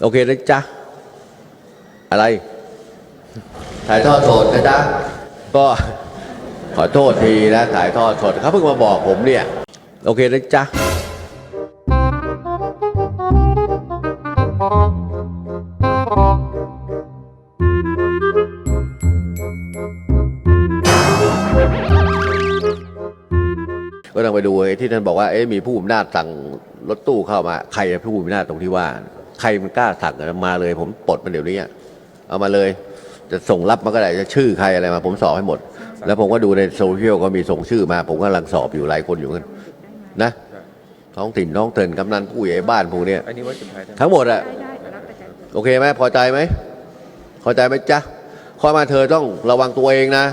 โอเคนะจ๊ะ อะไร ถ่ายทอดสดนะจ๊ะ ก็ขอโทษทีนะถ่ายทอดสดเขาเพิ่งมาบอกผมเนี่ย โอเคนะจ๊ะก็ต้องไปดูไอ้ที่ท่านบอกว่าเอ๊ะมีผู้อำนาจสั่งรถตู้เข้ามา ใครเป็นผู้อำนาจตรงที่ว่า ใครมันกล้าสั่งอะมาเลย ผมปลดมันเดี๋ยวนี้อะเอามาเลย จะส่งรับมาก็ได้จะชื่อใครอะไรมา ผมสอบให้หมด แล้วผมก็ดูในโซเชียลก็มีส่งชื่อมา ผมก็กำลังสอบอยู่หลายคนอยู่กันนะท้องถิ่นท้องเตินกำนันผู้ใหญ่บ้านพวกเนี้ยอันนี้ไว่าสุดท้ายนะทั้งหมดอะได้ได้รับประกันโอเคไหมพอใจไหมพอใจไหมจ๊ะข้อมาเธอต้องระวังตัวเองนะ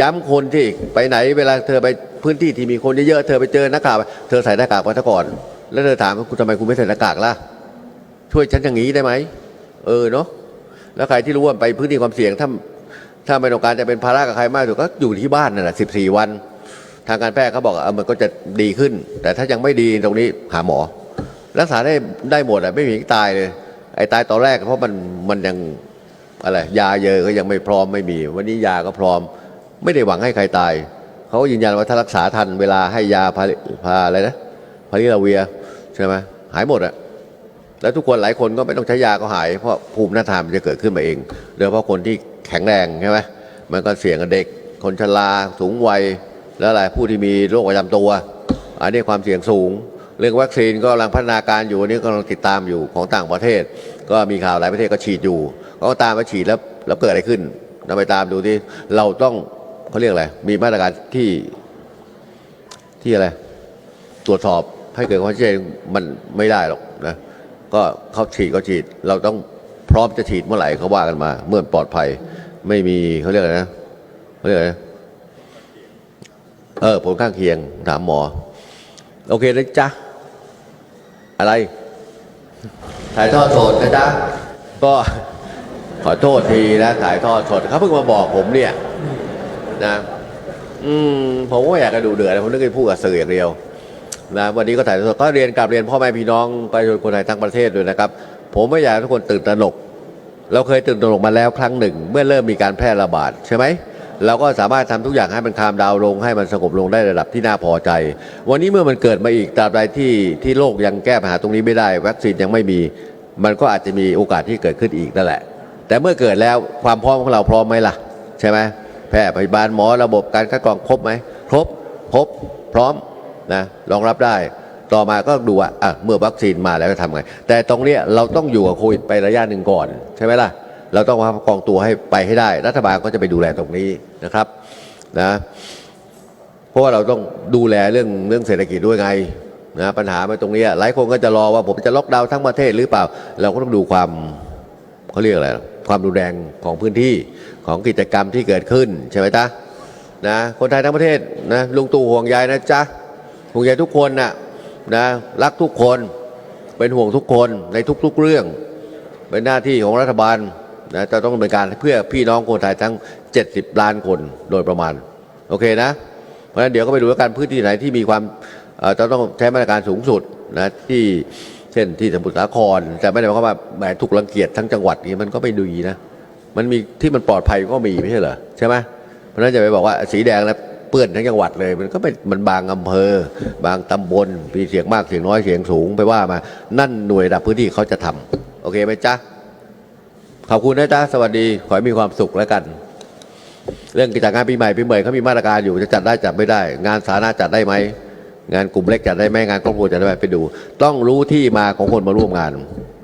ย้ำคนที่ไปไหนเวลาเธอไปพื้นที่ที่มีคนเยอะๆเธอไปเจอนักข่าวเธอใส่หน้ากากมาซะก่อน แล้วเธอถามว่าคุณทำไมคุณไม่ใส่หน้ากากล่ะ ช่วยฉันอย่างนี้ได้ไหมเออเนาะแล้วใครที่รู้ว่าไปพื้นที่ความเสี่ยงถ้าถ้าไม่ต้องการจะเป็นภาระกับใครมากสุดก็อยู่ที่บ้านนั่นแหละสิบสี่วัน ทางการแพทย์เขาบอกเออมันก็จะดีขึ้น แต่ถ้ายังไม่ดีตรงนี้หาหมอ รักษาได้ได้หมดอะไม่มีตายเลย ไอ้ตายตอนแรกเพราะมันมันยังอะไรยาเยอะก็ยังไม่พร้อมไม่มี วันนี้ยาก็พร้อม ไม่ได้หวังให้ใครตายเขายืนยันว่าถ้ารักษาทันเวลาให้ยาพาพาอะไรนะพาริลาเวียใช่ไหมหายหมดอะ แล้วทุกคนหลายคนก็ไม่ต้องใช้ยาก็หาย เพราะภูมิหน้าทานมันจะเกิดขึ้นมาเองโดยเฉพาะคนที่แข็งแรงใช่ไหมมันก็เสี่ยงกับเด็ก คนชราสูงวัยแล้วอะไรผู้ที่มีโรคประจำตัว อันนี้ความเสี่ยงสูง เรื่องวัคซีนก็กำลังพัฒนาการอยู่อันนี้ก็กำลังติดตามอยู่ของต่างประเทศ ก็มีข่าวหลายประเทศก็ฉีดอยู่ก็ตามมาฉีดแล้วแล้วเกิดอะไรขึ้นเราไปตามดูที่เราต้องเขาเรียกอะไรมีมาตรการที่ที่อะไรตรวจสอบให้เกิดความชัดเจนมันไม่ได้หรอกนะ ก็เขาฉีดก็ฉีด เราต้องพร้อมจะฉีดเมื่อไหร่เขาว่ากันมา เมื่อปลอดภัย ไม่มีเขาเรียกอะไรนะเขาเรียกอะไรเออผลข้างเคียงถามหมอ โอเคนะจ๊ะ อะไร ถ่ายทอดสดนะจ๊ะ ก็ขอโทษทีนะถ่ายทอดสดเขาเพิ่งมาบอกผมเนี่ย นะ อืมผมก็อยากจะดูเดือดผมนึกจะพูดกับสื่ออย่างเดียว นะวันนี้ก็ถ่ายทอดสดก็เรียนกลับเรียนพ่อแม่พี่น้องประชาชนคนไทยทั้งประเทศด้วยนะครับ ผมไม่อยากให้ทุกคนตื่นตระหนก เราเคยตื่นตระหนกมาแล้วครั้งหนึ่ง เมื่อเริ่มมีการแพร่ระบาดใช่ไหมเราก็สามารถทำทุกอย่างให้มันคามดาวลง ให้มันสงบลงได้ระดับที่น่าพอใจ วันนี้เมื่อมันเกิดมาอีกตราบใดที่ที่โลกยังแก้ปัญหาตรงนี้ไม่ได้ วัคซีนยังไม่มี มันก็อาจจะมีโอกาสที่เกิดขึ้นอีกนั่นแหละ แต่เมื่อเกิดแล้วความพร้อมของเราพร้อมไหมล่ะ ใช่ไหมแพทย์พยาบาลหมอระบบการคัดกรองครบไหมครบครบพร้อม นะรองรับได้ ต่อมาก็ดูว่าอะเมื่อวัคซีนมาแล้วจะทำไง แต่ตรงเนี้ยเราต้องอยู่กับโควิดไประยะหนึ่งก่อน ใช่ไหมล่ะ เราต้องประคับประคองตัวให้ไปให้ได้ รัฐบาลก็จะไปดูแลตรงนี้นะครับนะเพราะว่าเราต้องดูแลเรื่องเรื่องเศรษฐกิจด้วยไงนะปัญหามันตรงนี้หลายคนก็จะรอว่าผมจะล็อกดาวน์ทั้งประเทศหรือเปล่า เราก็ต้องดูความเขาเรียกอะไรความรุนแรงของพื้นที่ของกิจกรรมที่เกิดขึ้นใช่ไหมจ๊ะนะคนไทยทั้งประเทศนะลุงตู่ห่วงใยนะจ๊ะ ห่วงใยทุกคนนะนะรักทุกคนเป็นห่วงทุกคนในทุกๆเรื่อง เป็นหน้าที่ของรัฐบาลนะจะต้องดำเนินการเพื่อพี่น้องคนไทยทั้ง 70 ล้านคนโดยประมาณ โอเคนะ เพราะฉะนั้นเดี๋ยวก็ไปดูว่าการพื้นที่ไหนที่มีความจะต้องใช้มาตรการสูงสุดนะที่เช่นที่สมุทรสาคร แต่ไม่ได้หมายความว่าแหมถูกรังเกียจทั้งจังหวัดนี้มันก็ไม่ดีนะมันมีที่มันปลอดภัยก็มีไม่ใช่เหรอใช่ไหมเพราะฉะนั้นจะไปบอกว่าสีแดงแล้ว ปื้อนทั้งจังหวัดเลย มันก็ไม่มันบางอำเภอ บางตำบลมีเสียงมากเสียงน้อยเสียงสูงไปว่ามา นั่นหน่วยดับพื้นที่เขาจะทำโอเคไหมจ๊ะขอบคุณนะจ๊ะสวัสดีขอให้มีความสุขแล้วกัน เรื่องกิจการปีใหม่ปีใหม่เขามีมาตรการอยู่จะจัดได้จัดไม่ได้ งานสาธารณะจัดได้ไหมงานกลุ่มเล็กจัดได้ไหมงานครอบครัวจัดได้ไหมไปดู ต้องรู้ที่มาของคนมาร่วมงาน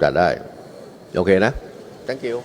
จัดได้ โอเคนะ thank you